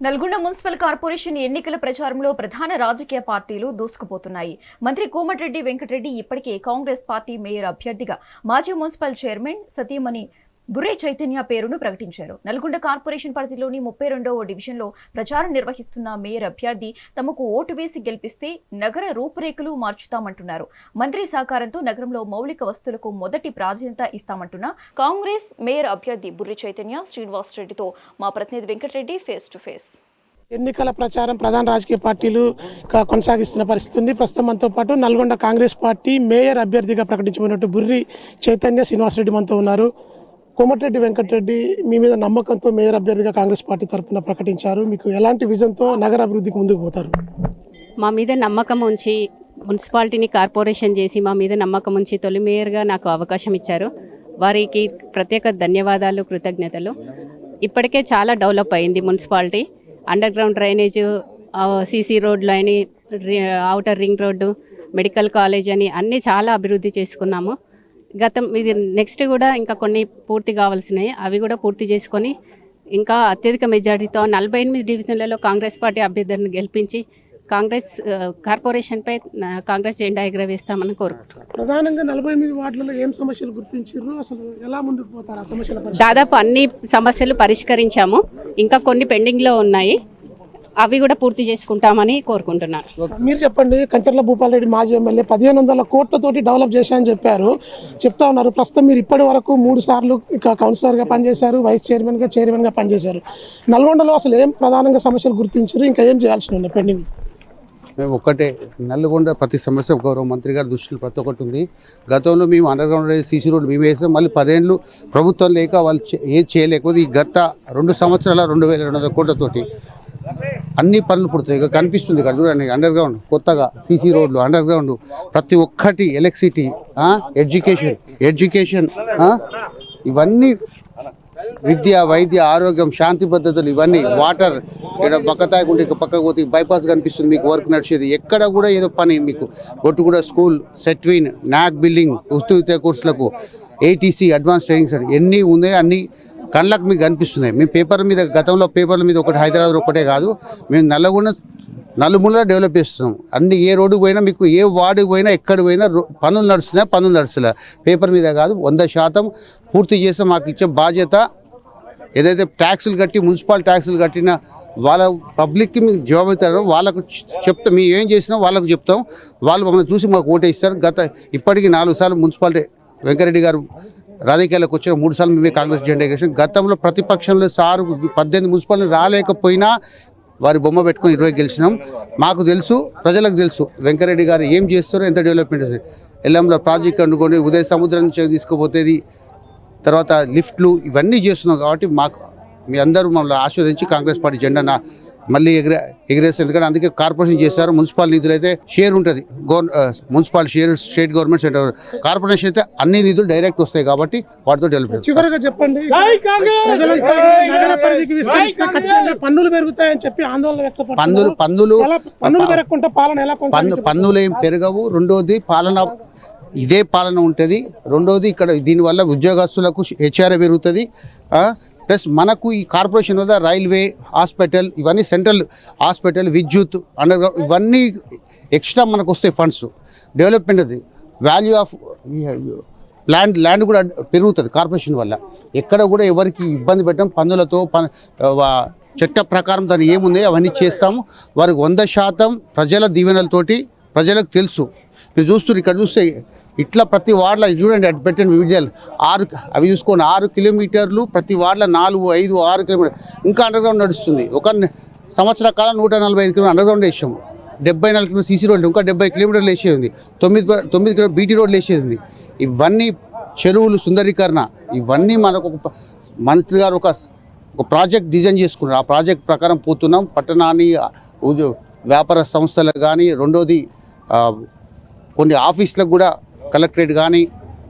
Nalgonda municipal corporation ఎన్నికల ప్రచారంలో ప్రధాన రాజకీయ పార్టీలు దూసుకుపోతున్నాయి. మంత్రి కోమటిరెడ్డి వెంకటరెడ్డి ఇప్పటికే కాంగ్రెస్ పార్టీ మేయర్ అభ్యర్థిగా మాజీ మున్సిపల్ చైర్మన్ సతీమణి బుర్రే చైతన్య పేరును ప్రకటించారు. నల్గొండ కార్పొరేషన్ పరిధిలోని ముప్పై రెండవ డివిజన్లో ప్రచారం నిర్వహిస్తున్న మేయర్ అభ్యర్థి తమకు ఓటు వేసి గెలిపిస్తే నగర రూపురేఖలు మార్చుతామంటున్నారు. మంత్రి సహకారంతో నగరంలో మౌలిక వస్తువులకు మొదటి ప్రాధాన్యత ఇస్తామంటున్న కాంగ్రెస్ మేయర్ అభ్యర్థి బుర్రి చైతన్య శ్రీనివాస్ రెడ్డితో మా ప్రతినిధి వెంకటరెడ్డి ఫేస్ టు ఫేస్. ఎన్నికల ప్రచారం ప్రధాన రాజకీయ పార్టీలు కొనసాగిస్తున్న పరిస్థితి ఉంది. ప్రస్తుతం మనతో పాటు నల్గొండ కాంగ్రెస్ పార్టీ మేయర్ అభ్యర్థిగా ప్రకటించబడినట్టు బుర్రి చైతన్య శ్రీనివాసరెడ్డి మనతో ఉన్నారు. కోమటిరెడ్డి వెంకటరెడ్డి మీ మీద నమ్మకంతో మేయర్ అభ్యర్థిగా కాంగ్రెస్ పార్టీ తరఫున ప్రకటించారు. మీకు ఎలాంటి విజన్తో నగర అభివృద్ధికి ముందుకు పోతారు? మా మీద నమ్మకం ఉంచి మున్సిపాలిటీని కార్పొరేషన్ చేసి మా మీద నమ్మకం ఉంచి తొలి మేయర్గా నాకు అవకాశం ఇచ్చారు. వారికి ప్రత్యేక ధన్యవాదాలు కృతజ్ఞతలు. ఇప్పటికే చాలా డెవలప్ అయింది municipality. Under ground drainage CC రోడ్లు అని outer ring road medical college అని అన్నీ చాలా అభివృద్ధి చేసుకున్నాము. గతం ఇది నెక్స్ట్ కూడా ఇంకా కొన్ని పూర్తి కావాల్సినవి. అవి కూడా పూర్తి చేసుకొని ఇంకా అత్యధిక మెజారిటీతో నలభై ఎనిమిది డివిజన్లలో కాంగ్రెస్ పార్టీ అభ్యర్థులను గెలిపించి కాంగ్రెస్ కార్పొరేషన్పై కాంగ్రెస్ జెండా ఎగురవేస్తామని కోరుకుంటున్నాను ప్రధానంగా నలభై ఎనిమిది వార్డులలో ఏం సమస్యలు గుర్తించారు అసలు ఎలా ముందుకు పోతారు ఆ సమస్యల దాదాపు అన్ని సమస్యలు పరిష్కరించాము. ఇంకా కొన్ని పెండింగ్లో ఉన్నాయి. అవి కూడా పూర్తి చేసుకుంటామని కోరుకుంటున్నాను. మీరు చెప్పండి కంచర్ల భూపాల్ రెడ్డి మాజీ ఎమ్మెల్యే పదిహేను వందల కోట్లతోటి డెవలప్ చేశారని చెప్పారు. చెప్తా ఉన్నారు ప్రస్తుతం మీరు ఇప్పటి వరకు మూడు సార్లు ఇక కౌన్సిలర్గా పనిచేశారు వైస్ చైర్మన్గా చైర్మన్గా పనిచేశారు. నల్గొండలో అసలు ఏం ప్రధానంగా సమస్యలు గుర్తించారు ఇంకా ఏం చేయాల్సి ఉంది పెండింగ్? మేము ఒక్కటే నల్గొండ ప్రతి సమస్య గౌరవ మంత్రి గారి దృష్టిలో ప్రతి ఒక్కటి ఉంది. గతంలో మేము అండర్ గ్రౌండ్ సీసీ రోడ్ మేము వేసాం మళ్ళీ పదేళ్ళు ప్రభుత్వం లేక వాళ్ళు ఏది చేయలేకపోతే ఈ గత రెండు సంవత్సరాల రెండు వేల రెండు వందల కోట్లతోటి అన్ని పనులు పుడతాయి కనిపిస్తుంది ఇక్కడ చూడండి అండర్ గ్రౌండ్ కొత్తగా సీసీ రోడ్లు అండర్ గ్రౌండ్ ప్రతి ఒక్కటి ఎలక్ట్రిసిటీ ఎడ్యుకేషన్ ఎడ్యుకేషన్ ఇవన్నీ విద్య వైద్య ఆరోగ్యం శాంతి భద్రతలు ఇవన్నీ వాటర్ ఇక్కడ పక్కతాయకుంటే ఇక పక్కకు పోతే బైపాస్ కనిపిస్తుంది మీకు వర్క్ నడిచేది. ఎక్కడ కూడా ఏదో పని మీకు గొట్టుగూడ స్కూల్ సెట్విన్ నాక్ బిల్డింగ్ ఉత్తు కోర్సులకు ఏటీసీ అడ్వాన్స్ ట్రైనింగ్ సెంటర్ ఎన్ని ఉన్నాయి అన్ని కళ్ళకు మీకు కనిపిస్తున్నాయి. మేము పేపర్ మీద గతంలో పేపర్ల మీద ఒకటి హైదరాబాద్ ఒకటే కాదు మేము నల్లగొండ నలుమూల డెవలప్ చేస్తున్నాం. అన్ని ఏ రోడ్డుకు పోయినా మీకు ఏ వార్డుకి పోయినా ఎక్కడ పోయినా రో- పనులు నడుస్తున్నాయి పనులు నడుస్తున్నాయి పేపర్ మీద కాదు వంద శాతం పూర్తి చేస్తే మాకు ఇచ్చే బాధ్యత ఏదైతే ట్యాక్సులు కట్టి మున్సిపల్ ట్యాక్సులు కట్టిన వాళ్ళ పబ్లిక్కి మీకు జవాబు ఇస్తారు వాళ్ళకు చె- చెప్తాం. మేము ఏం చేసినా వాళ్ళకు చెప్తాం. వాళ్ళు మమ్మల్ని చూసి మాకు ఓటే ఇస్తారు గత ఇప్పటికి నాలుగు సార్లు మున్సిపాలిటీ వెంకరెడ్డి గారు రాజకీయాలకు వచ్చిన మూడు సార్లు మేమే కాంగ్రెస్ జెండా ఎగరేసాం గతంలో ప్రతిపక్షంలో సారు పద్దెనిమిది మున్సిపాలిటీ రాలేకపోయినా వారి బొమ్మ పెట్టుకొని ఇరవై గెలిచినాం. మాకు తెలుసు ప్రజలకు తెలుసు వెంకరెడ్డి గారు ఏం చేస్తారో ఎంత డెవలప్మెంట్ ఎల్లంలో ప్రాజెక్ట్ అనుకోండి ఉదయ సముద్రం నుంచి తీసుకుపోతేది తర్వాత లిఫ్ట్లు ఇవన్నీ చేస్తున్నాం కాబట్టి మాకు మీ అందరూ మమ్మల్ని ఆస్వాదించి కాంగ్రెస్ పార్టీ జెండా నా మళ్ళీ ఎగిరే ఎగిరేస్తారు. ఎందుకంటే అందుకే కార్పొరేషన్ చేస్తారు. మున్సిపల్ నిధులు అయితే షేర్ ఉంటుంది. గవర్ municipal share state government center. Corporation అయితే అన్ని నిధులు డైరెక్ట్ వస్తాయి కాబట్టి వాటితో డెవలప్ చివరిగా చెప్పండి. పన్నులు పెరుగుతాయని చెప్పి ఆందోళన పన్నులు పన్నులు పెరగకుండా పాలన ఎలా? పన్నులు ఏం పెరగవు. రెండోది పాలన ఇదే పాలన ఉంటుంది. రెండోది ఇక్కడ దీనివల్ల ఉద్యోగస్తులకు హెచ్ఆర్ఏ పెరుగుతుంది. ప్లస్ మనకు ఈ కార్పొరేషన్ వద్ద రైల్వే హాస్పిటల్ ఇవన్నీ సెంట్రల్ హాస్పిటల్ విద్యుత్ అండర్ ఇవన్నీ ఎక్స్ట్రా మనకు వస్తాయి ఫండ్స్. డెవలప్మెంట్ అది. వాల్యూ ఆఫ్ ల్యాండ్ ల్యాండ్ కూడా పెరుగుతుంది కార్పొరేషన్ వల్ల. ఎక్కడ కూడా ఎవరికి ఇబ్బంది పెట్టడం పన్నులతో పన్ చట్ట ప్రకారం దాన్ని ఏముంది అవన్నీ చేస్తాము. వారికి వంద శాతం ప్రజల దీవెనలతోటి ప్రజలకు తెలుసు. మీరు చూస్తున్నారు ఇక్కడ చూస్తే ఇట్లా ప్రతి వార్డులో చూడండి అటు పెట్టండి విజయాలు ఆరు అవి చూసుకోండి ఆరు కిలోమీటర్లు ప్రతి వార్డులో నాలుగు ఐదు ఆరు కిలోమీటర్. ఇంకా అండర్ గ్రౌండ్ నడుస్తుంది. ఒక సంవత్సర కాలం నూట నలభై ఐదు కిలోమీటర్ అండర్ గ్రౌండ్ వేసాము. డెబ్బై నాలుగు కిలోమీటర్ సీసీ రోడ్లు ఇంకా డెబ్బై కిలోమీటర్లు వేసేది. ఉంది తొమ్మిది తొమ్మిది కిలో బీటీ రోడ్లు వేసేది. ఉంది ఇవన్నీ చెరువులు సుందరీకరణ. ఇవన్నీ మనకు ఒక మంత్రి గారు ఒక ఒక ప్రాజెక్ట్ డిజైన్ చేసుకున్నారు. ఆ ప్రాజెక్ట్ ప్రకారం పోతున్నాం. పట్టణాన్ని వ్యాపార సంస్థలకు కానీ రెండోది కొన్ని ఆఫీసులకు కూడా కలెక్టరేట్ కానీ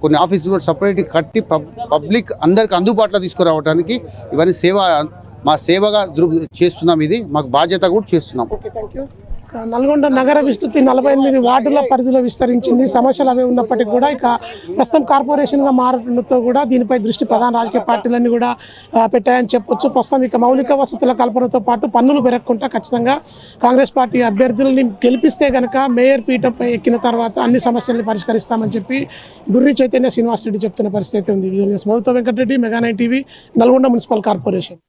కొన్ని ఆఫీసులు కూడా సపరేట్ కట్టి పబ్- పబ్లిక్ అందరికి అందుబాటులో తీసుకురావడానికి ఇవన్నీ సేవ మా సేవగా చేస్తున్నాం ఇది. మాకు బాధ్యత కూడా చేస్తున్నాం. ఓకే థ్యాంక్ యూ నల్గొండ నగర విస్తృతి నలభై ఎనిమిది వార్డుల పరిధిలో విస్తరించింది. సమస్యలు అవే ఉన్నప్పటికీ కూడా ఇక ప్రస్తుతం కార్పొరేషన్గా మారడంతో కూడా దీనిపై దృష్టి ప్రధాన రాజకీయ పార్టీలన్నీ కూడా పెట్టాయని చెప్పొచ్చు. ప్రస్తుతం ఇక మౌలిక వసతుల కల్పనతో పాటు పన్నులు పెరగకుండా ఖచ్చితంగా కాంగ్రెస్ పార్టీ అభ్యర్థులని గెలిపిస్తే కనుక మేయర్ పీఠంపై ఎక్కిన తర్వాత అన్ని సమస్యల్ని పరిష్కరిస్తామని చెప్పి బుర్రి చైతన్య శ్రీనివాస్ రెడ్డి చెప్తున్న పరిస్థితి ఉంది. మౌతో Venkatareddy mega nine TV Nalgonda municipal corporation.